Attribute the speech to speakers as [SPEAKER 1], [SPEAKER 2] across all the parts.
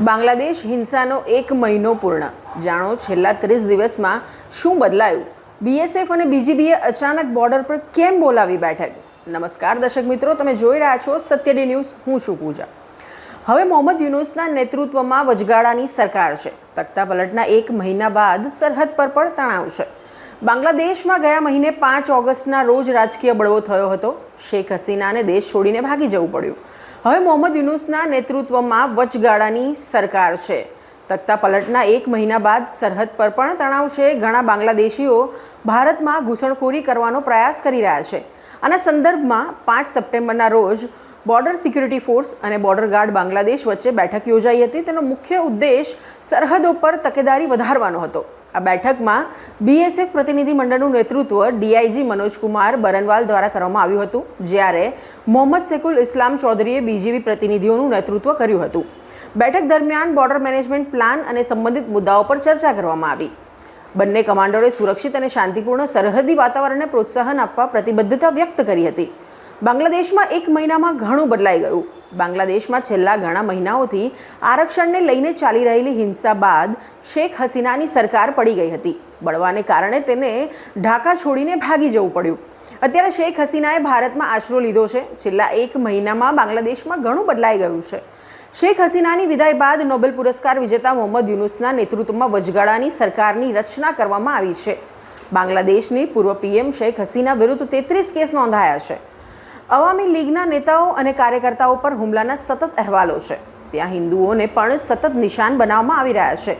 [SPEAKER 1] બાંગ્લાદેશ હિંસાનો એક મહિનો પૂર્ણ. જાણો છેલ્લા ત્રીસ દિવસમાં શું બદલાયું? બીએસએફ અને બીજીબીએ અચાનક બોર્ડર પર કેમ બોલાવી બેઠક? નમસ્કાર દર્શક મિત્રો, તમે જોઈ રહ્યા છો સત્યડી ન્યૂઝ, હું છું પૂજા. હવે મોહમ્મદ યુનુસના નેતૃત્વમાં વચગાળાની સરકાર છે. તખ્તા પલટના એક મહિના બાદ સરહદ પર પણ તણાવ છે. બાંગ્લાદેશમાં ગયા મહિને પાંચ ઓગસ્ટના રોજ રાજકીય બળવો થયો હતો. શેખ હસીનાને દેશ છોડીને ભાગી જવું પડ્યું. હવે મોહમ્મદ યુનુસના નેતૃત્વમાં વચગાળાની સરકાર છે. તખ્તા પલટના એક મહિના બાદ સરહદ પર પણ તણાવ છે. ઘણા બાંગ્લાદેશીઓ ભારતમાં ઘૂસણખોરી કરવાનો પ્રયાસ કરી રહ્યા છે. આના સંદર્ભમાં પાંચ સપ્ટેમ્બરના રોજ બોર્ડર સિક્યુરિટી ફોર્સ અને બોર્ડર ગાર્ડ બાંગ્લાદેશ વચ્ચે બેઠક યોજાઈ હતી. તેનો મુખ્ય ઉદ્દેશ સરહદો પર તકેદારી વધારવાનો હતો. આ બેઠકમાં બીએસએફ પ્રતિનિધિ મંડળનું નેતૃત્વ ડીઆઈજી મનોજકુમાર બરનવાલ દ્વારા કરવામાં આવ્યું હતું, જ્યારે મોહમ્મદ સેકુલ ઇસ્લામ ચૌધરીએ બીજીબી પ્રતિનિધિઓનું નેતૃત્વ કર્યું હતું. બેઠક દરમિયાન બોર્ડર મેનેજમેન્ટ પ્લાન અને સંબંધિત મુદ્દાઓ પર ચર્ચા કરવામાં આવી. બંને કમાન્ડરોએ સુરક્ષિત અને શાંતિપૂર્ણ સરહદી વાતાવરણને પ્રોત્સાહન આપવા પ્રતિબદ્ધતા વ્યક્ત કરી હતી. બાંગ્લાદેશમાં એક મહિનામાં ઘણું બદલાઈ ગયું. બાંગ્લાદેશમાં છેલ્લા ઘણા મહિનાઓથી આરક્ષણને લઈને ચાલી રહેલી હિંસા બાદ શેખ હસીનાની સરકાર પડી ગઈ હતી. બળવાને કારણે તેને ઢાકા છોડીને ભાગી જવું પડ્યું. અત્યારે શેખ હસીનાએ ભારતમાં આશરો લીધો છે. છેલ્લા એક મહિનામાં બાંગ્લાદેશમાં ઘણું બદલાઈ ગયું છે. શેખ હસીનાની વિદાય બાદ નોબેલ પુરસ્કાર વિજેતા મોહમ્મદ યુનુસના નેતૃત્વમાં વચગાળાની સરકારની રચના કરવામાં આવી છે. બાંગ્લાદેશની પૂર્વ પીએમ શેખ હસીના વિરુદ્ધ તેત્રીસ કેસ નોંધાયા છે. અવામી લીગના નેતાઓ અને કાર્યકર્તાઓ પર હુમલાના સતત અહેવાલો છે. ત્યાં હિન્દુઓને પણ સતત નિશાન બનાવવામાં આવી રહ્યા છે.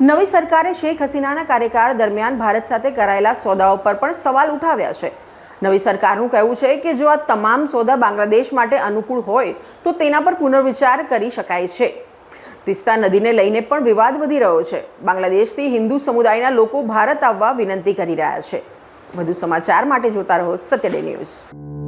[SPEAKER 1] નવી સરકારે શેખ હસીનાના કાર્યકાળ દરમિયાન ભારત સાથે કરાયેલા સોદાઓ પર પણ સવાલ ઉઠાવ્યા છે. નવી સરકારનું કહેવું છે કે જો આ તમામ સોદા બાંગ્લાદેશ માટે અનુકૂળ હોય, તો તેના પર પુનર્વિચાર કરી શકાય છે. તિસ્તા નદીને લઈને પણ વિવાદ વધી રહ્યો છે. બાંગ્લાદેશથી હિન્દુ સમુદાયના લોકો ભારત આવવા વિનંતી કરી રહ્યા છે. વધુ સમાચાર માટે જોતા રહો સત્યડે ન્યૂઝ.